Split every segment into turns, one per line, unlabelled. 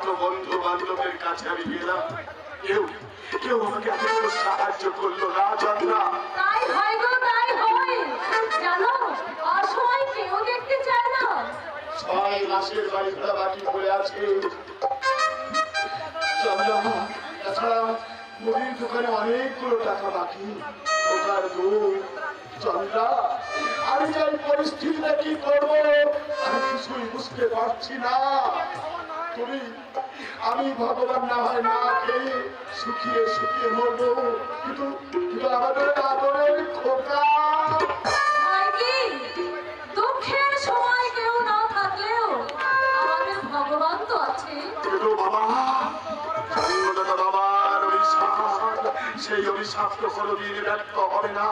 কত বন্ধু বান্ধবের কাছে আমি গেলাম। কেউ কেউ আমাকে এত সাহায্য করল না চন্দ্রা
তাই হয় গো তাই হয়। জানো অসময় কেউ দেখতে চায় না।
ছয় মাসের বাড়ি বাকি পড়ে আছে। চন্দ্রা তাছাড়া মুদির দোকানে অনেকগুলো টাকা বাকি। ওটার দুধ চন্দ্রা আমি যাই পরিস্থিতিটা কি করব? আমি কিছুই বুঝতে পারছি না। তুমি আমি ভগবান না হয় না খেয়ে শুকিয়ে শুকিয়ে মরবো। কিন্তু কিন্তু আমাদের
তো
কোনোদিন ব্যর্থ হবে না।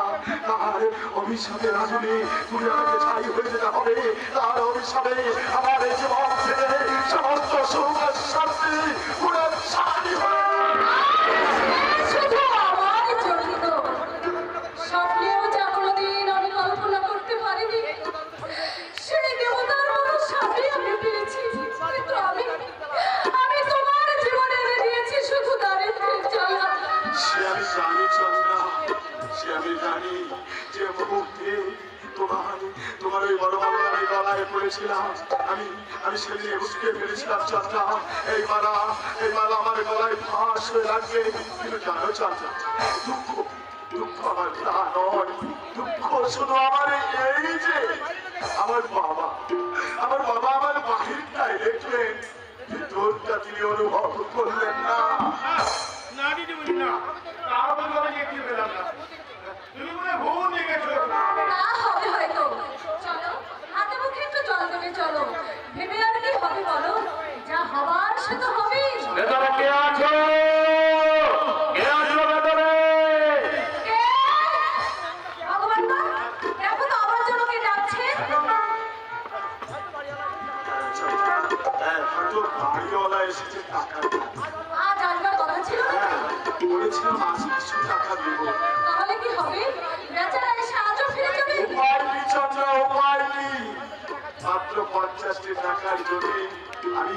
তার অভিশাপে রাজনে তুমি আমাকে ছাই হয়ে যেতে হবে। তার অভিশাপে আমার জীবন থেকে সমস্ত সুখ শান্তি পুরো ছাই হয়ে
আমার
গলায় ফাঁস হয়ে লাগবে কিন্তু জানো চন্দ্রা দুঃখ দুঃখ আমার তা নয় দুঃখ শুধু আমার এই যে আমার বাবা আমার বাবা আমার বাহিরটাই দেখলেন ভিতরটা তিনি অনুভব করলেন না
না
টাকার জন্য আমি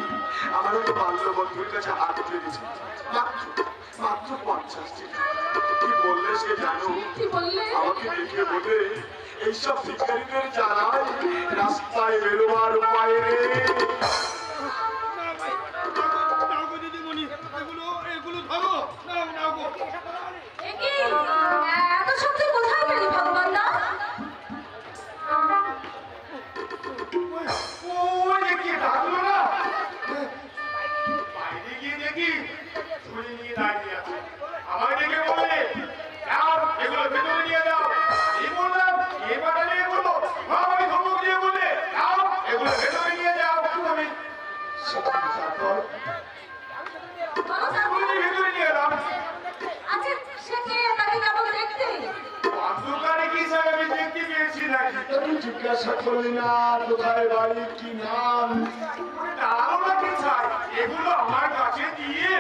আমার একটা বাল্য বন্ধুর কাছে হাত পেরেছি মাত্র মাত্র পঞ্চাশটি কি বললে সে জানো? আমাকে দেখে বলে এইসব ভিখারিদের জানায় রাস্তায় বেরোবার উপায় নেই।
এগুলো এগুলো ধরো। নাও নাও
জিজ্ঞাসা করলি না কোথায় বাড়ি কি নাম?
তাও নাকি চাই। এগুলো আমার কাছে দিয়ে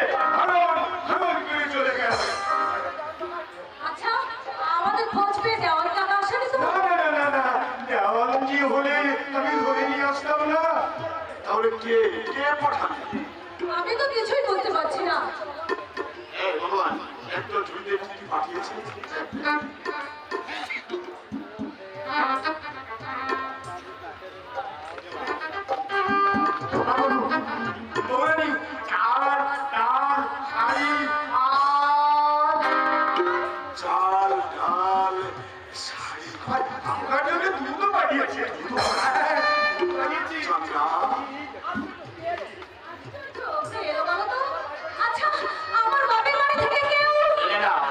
করে চলে গেছে
আচ্ছা আমাদের খোঁজ পেয়ে দেওয়ার টাকা আসেনি তো?
না না না না না দেওয়ানজি হলে আমি ধরে নিয়ে আসতাম না?
তাহলে কে কে পাঠাবে?
আমি তো কিছুই বলতে পারছি না।
ভগবান একটা ঝুঁকে কি পাঠিয়েছে?
আচ্ছা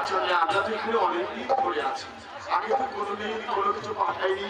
চলে আমরা তো এখানে অনেকদিন ধরে আছি আগে তো কোনোদিন কোনো কিছু পাঠাইনি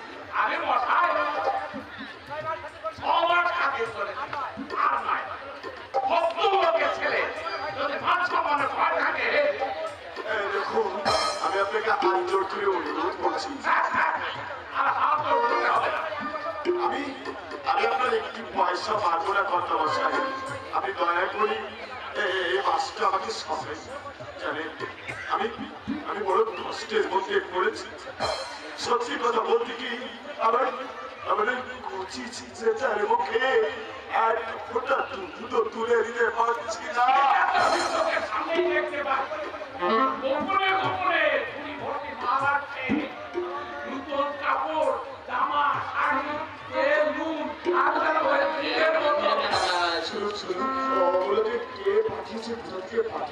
আমি আমি আপনার আমি দয়া করি এই বাসটা আমাকে সবাই আমি আমি বড় কষ্টের মধ্যে পড়েছি। সত্যি কথা বলতে কি, আমার আমার কুচি চিচেটার তুলে দিতে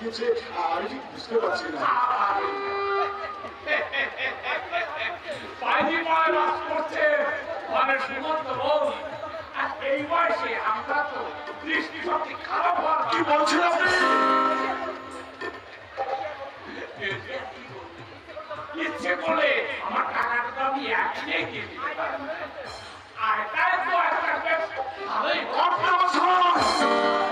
পাঠিয়েছে আমি বুঝতে পারছি না।
পাইজিময় বাস করছে। মানে সুমন্ত বোস এই বয়সে আমরা তো দৃষ্টি শক্তি খারাপ হওয়ার
কি বলছেন আপনি?
ইচ্ছে করে আমার টাকাটা তো আমি এক নিয়ে গেলি তো একটা বেশ ভালোই ঘটনা বছর